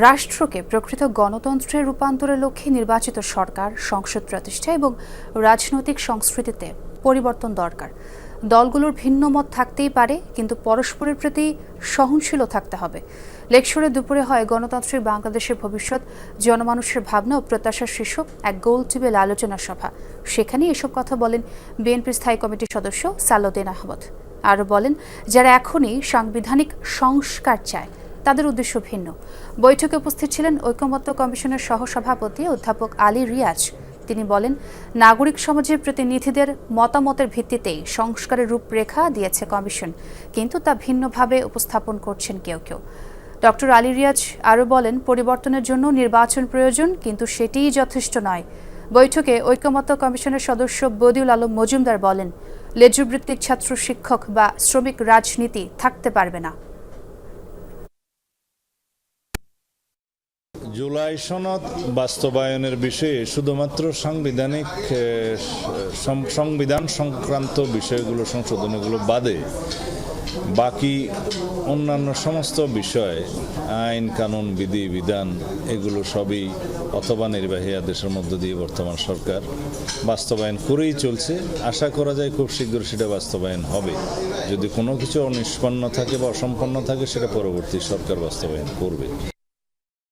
রাষ্ট্রকে প্রকৃত গণতন্ত্রে রূপান্তরের লক্ষ্যে নির্বাচিত সরকার, সংসদ প্রতিষ্ঠা এবং রাজনৈতিক সংস্কৃতিতে পরিবর্তন দরকার। দলগুলোর ভিন্ন মত থাকতেই পারে, কিন্তু পরস্পরের প্রতি সহনশীলও থাকতে হবে। লেকশরে দুপুরে হয় গণতান্ত্রিক বাংলাদেশের ভবিষ্যৎ, জনমানুষের ভাবনা ও প্রত্যাশার শীর্ষক এক গোল টেবিল আলোচনা সভা। সেখানে এসব কথা বলেন বিএনপির স্থায়ী কমিটির সদস্য সালাউদ্দিন আহমদ। আরও বলেন, যারা এখনই সাংবিধানিক সংস্কার চায় তাদের উদ্দেশ্য ভিন্ন। বৈঠকে উপস্থিত ছিলেন ঐকমত্য কমিশনের সহসভাপতি অধ্যাপক আলী রিয়াজ। তিনি বলেন, নাগরিক সমাজের প্রতিনিধিদের মতামতের ভিত্তিতেই সংস্কারের রূপরেখা দিয়েছে কমিশন, কিন্তু তা ভিন্নভাবে উপস্থাপন করছেন কেউ কেউ। ডক্টর আলী রিয়াজ আরও বলেন, পরিবর্তনের জন্য নির্বাচন প্রয়োজন, কিন্তু সেটিই যথেষ্ট নয়। বৈঠকে ঐকমত্য কমিশনের সদস্য বদিউল আলম মজুমদার বলেন, লেজুবৃত্তিক ছাত্র শিক্ষক বা শ্রমিক রাজনীতি থাকতে পারবে না। জুলাই সনদ বাস্তবায়নের বিষয়ে শুধুমাত্র সাংবিধানিক সংবিধান সংক্রান্ত বিষয়গুলো, সংশোধনীগুলো বাদে বাকি অন্যান্য সমস্ত বিষয়, আইন, কানুন, বিধি, বিধান, এগুলো সবই অথবা নির্বাহী আদেশের মধ্য দিয়ে বর্তমান সরকার বাস্তবায়ন করেই চলছে। আশা করা যায় খুব শীঘ্র সেটা বাস্তবায়ন হবে। যদি কোনো কিছু অনিষ্পন্ন থাকে বা অসম্পন্ন থাকে, সেটা পরবর্তী সরকার বাস্তবায়ন করবে।